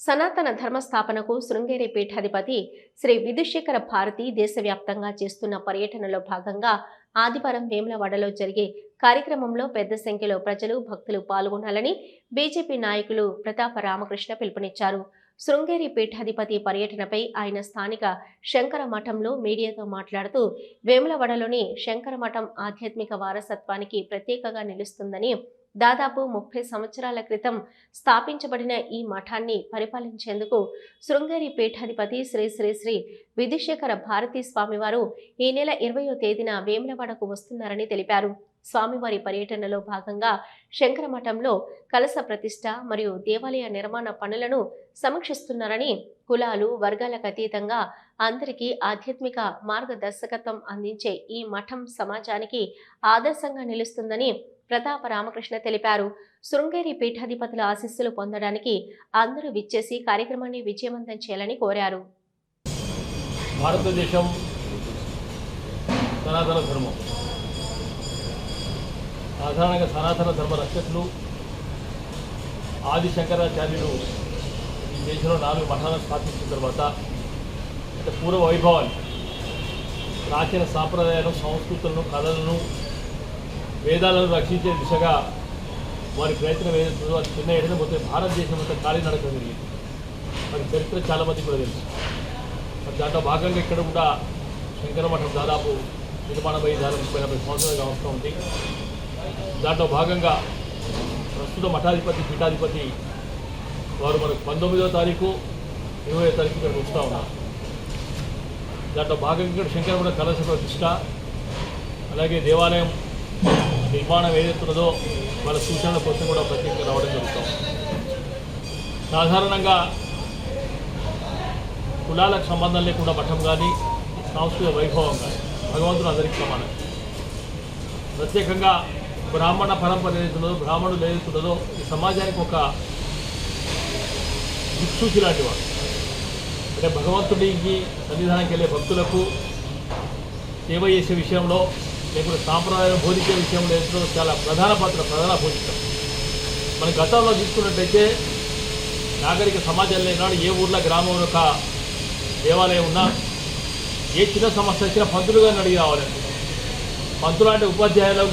సనాతన ధర్మ స్థాపనకు శృంగేరి పీఠాధిపతి శ్రీ విధుశేఖర భారతి దేశవ్యాప్తంగా చేస్తున్న పర్యటనలో భాగంగా ఆదివారం వేములవాడలో జరిగే కార్యక్రమంలో పెద్ద సంఖ్యలో ప్రజలు భక్తులు పాల్గొనాలని బీజేపీ నాయకులు ప్రతాప రామకృష్ణ పిలుపునిచ్చారు. శృంగేరి పీఠాధిపతి పర్యటనపై ఆయన స్థానిక శంకర మఠంలో మీడియాతో మాట్లాడుతూ వేములవాడలోని శంకర మఠం ఆధ్యాత్మిక వారసత్వానికి ప్రత్యేకగా నిలుస్తుందని దాదాపు ముప్పై సంవత్సరాల క్రితం స్థాపించబడిన ఈ మఠాన్ని పరిపాలించేందుకు శృంగేరి పీఠాధిపతి శ్రీ శ్రీ శ్రీ విధుశేఖర భారతీ స్వామివారు ఈ నెల ఇరవయో తేదీన వేములవాడకు వస్తున్నారని తెలిపారు. స్వామివారి పర్యటనలో భాగంగా శంకరమఠంలో కలస ప్రతిష్ట మరియు దేవాలయ నిర్మాణ పనులను సమీక్షిస్తున్నారని కులాలు వర్గాలకు అతీతంగా అందరికీ ఆధ్యాత్మిక మార్గదర్శకత్వం అందించే ఈ మఠం సమాజానికి ఆదర్శంగా నిలుస్తుందని ప్రతాప రామకృష్ణ తెలిపారు. శృంగేరి పీఠాధిపతుల ఆశీస్సులు పొందడానికి అందరూ విచ్చేసి కార్యక్రమాన్ని విజయవంతం చేయాలని కోరారు. భారతదేశం సనాతన ధర్మం. సాధారణంగా సనాతన ధర్మ రక్షకులు ఆది శంకరాచార్యులు ఈ దేశంలో నాలుగు మఠాలను స్థాపించిన తర్వాత అంటే పూర్వ వైభవాన్ని ప్రాచీన సాంప్రదాయాలను సంస్కృతులను కళలను వేదాలను రక్షించే దిశగా వారి ప్రయత్నం ఏదైతుందో అది చిన్న ఎడన పోతే భారతదేశం అంతా ఖాళీ నడకం జరిగింది. మరి చరిత్ర చాలా కూడా తెలుసు. మరి దాంట్లో భాగంగా ఇక్కడ కూడా శంకరమఠం దాదాపు నిర్మాణం దాదాపు ముప్పై నలభై సంవత్సరాలుగా అవసరం ఉంది. దాంట్లో భాగంగా ప్రస్తుత మఠాధిపతి పీఠాధిపతి వారు మనకు పంతొమ్మిదో తారీఖు ఇరవై తారీఖు ఇక్కడికి వస్తూ ఉన్నారు. దాంట్లో భాగంగా ఇక్కడ శంకర మఠ ప్రతిష్ట అలాగే దేవాలయం నిర్మాణం ఏదైతున్నదో వాళ్ళ సూచనల కోసం కూడా ప్రత్యేకంగా రావడం జరుగుతాం సాధారణంగా కులాలకు సంబంధం లేకుండా మఠం కానీ సాంస్కృతిక వైభవం కానీ భగవంతుడు అందరికీ సమానం. ప్రత్యేకంగా బ్రాహ్మణ పరంపర ఏదైతున్నదో బ్రాహ్మణులు ఏదైతున్నదో ఈ సమాజానికి ఒక దిక్సూచి లాంటి వాడు అంటే భగవంతుడికి సన్నిధానానికి వెళ్ళే భక్తులకు సేవ చేసే విషయంలో లేకపోతే సాంప్రదాయం బోధించే విషయంలో ఎంతో చాలా ప్రధాన పాత్ర ప్రధాన పోషిస్తాం మన గతంలో తీసుకున్నట్టయితే నాగరిక సమాజంలో ఈనాడు ఏ ఊర్లో గ్రామంలో ఒక దేవాలయం ఉన్నా ఏ చిన్న సమస్య వచ్చినా పంతులు గారిని అడిగి రావాలంటే పంతులు అంటే ఉపాధ్యాయులు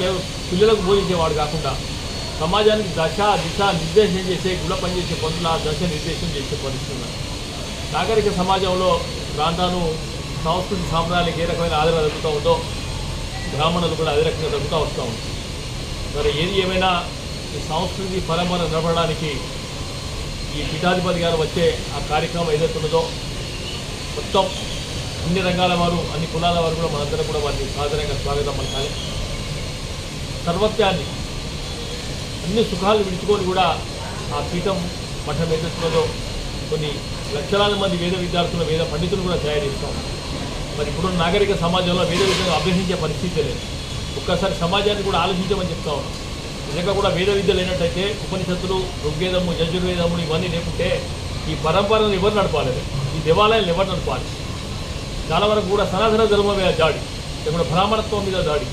పిల్లలకు బోధించేవాడు కాకుండా సమాజానికి దశ దిశ నిర్దేశం చేసే కుల పనిచేసే పనులు ఆ దశ నిర్దేశం చేసే పరిస్థితి నాగరిక సమాజంలో ప్రాంతాలు సంస్కృతి సాంప్రదాయాలకు ఏ రకమైన ఆదరణ దొరుకుతూ ఉందో బ్రాహ్మణులు కూడా అదే రకంగా తగ్గుతూ వస్తూ ఉంటారు మరి ఏది ఏమైనా ఈ సంస్కృతి పరంపర నిలబడడానికి ఈ పీఠాధిపతి గారు వచ్చే ఆ కార్యక్రమం ఏదైతే ఉన్నదో మొత్తం అన్ని రంగాల వారు అన్ని కులాల వారు కూడా మనందరం కూడా వారిని సాధారణంగా స్వాగతం పలకాలి. సర్వత్యాన్ని అన్ని సుఖాలు విడుచుకొని కూడా ఆ పీఠం మఠం ఏదైతున్నదో కొన్ని లక్షలాది మంది వేద విద్యార్థులు వేద పండితులు కూడా తయారు చేస్తాం మరి ఇప్పుడు నాగరిక సమాజంలో వేరే విద్యను అభ్యసించే పరిస్థితి లేదు. ఒక్కసారి సమాజాన్ని కూడా ఆలోచించమని చెప్తా ఉన్నాం. నిజంగా కూడా వేద విద్య లేనట్టయితే ఉపనిషత్తులు ఋగ్వేదము యజుర్వేదములు ఇవన్నీ లేకుంటే ఈ పరంపరను ఎవరు నడపాలి ఈ దేవాలయాలు ఎవరు నడపాలి? చాలా వరకు కూడా సనాతన ధర్మం మీద దాడి లేకుండా బ్రాహ్మణత్వం మీద దాడి.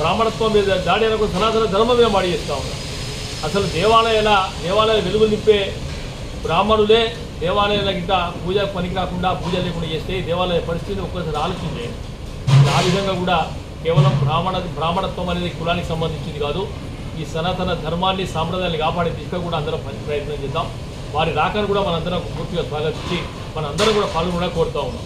బ్రాహ్మణత్వం మీద దాడి అనుకుని సనాతన ధర్మం మీద మాడి చేస్తూ ఉన్నారు అసలు దేవాలయాల దేవాలయాలు వెలుగు నింపే బ్రాహ్మణులే దేవాలయాల గిట్ట పూజ పనికి రాకుండా పూజ లేకుండా చేస్తే దేవాలయ పరిస్థితిని ఒక్కసారి ఆలోచన చేయండి ఆ విధంగా కూడా కేవలం బ్రాహ్మణ బ్రాహ్మణత్వం అనేది కులానికి సంబంధించింది కాదు ఈ సనాతన ధర్మాన్ని సాంప్రదాయాన్ని కాపాడే దిశగా కూడా అందరం ప్రయత్నం చేద్దాం. వారి రాకను కూడా మనందరం పూర్తిగా స్వాగతించి మనందరం కూడా పాల్గొనడం కోరుతా ఉన్నాం.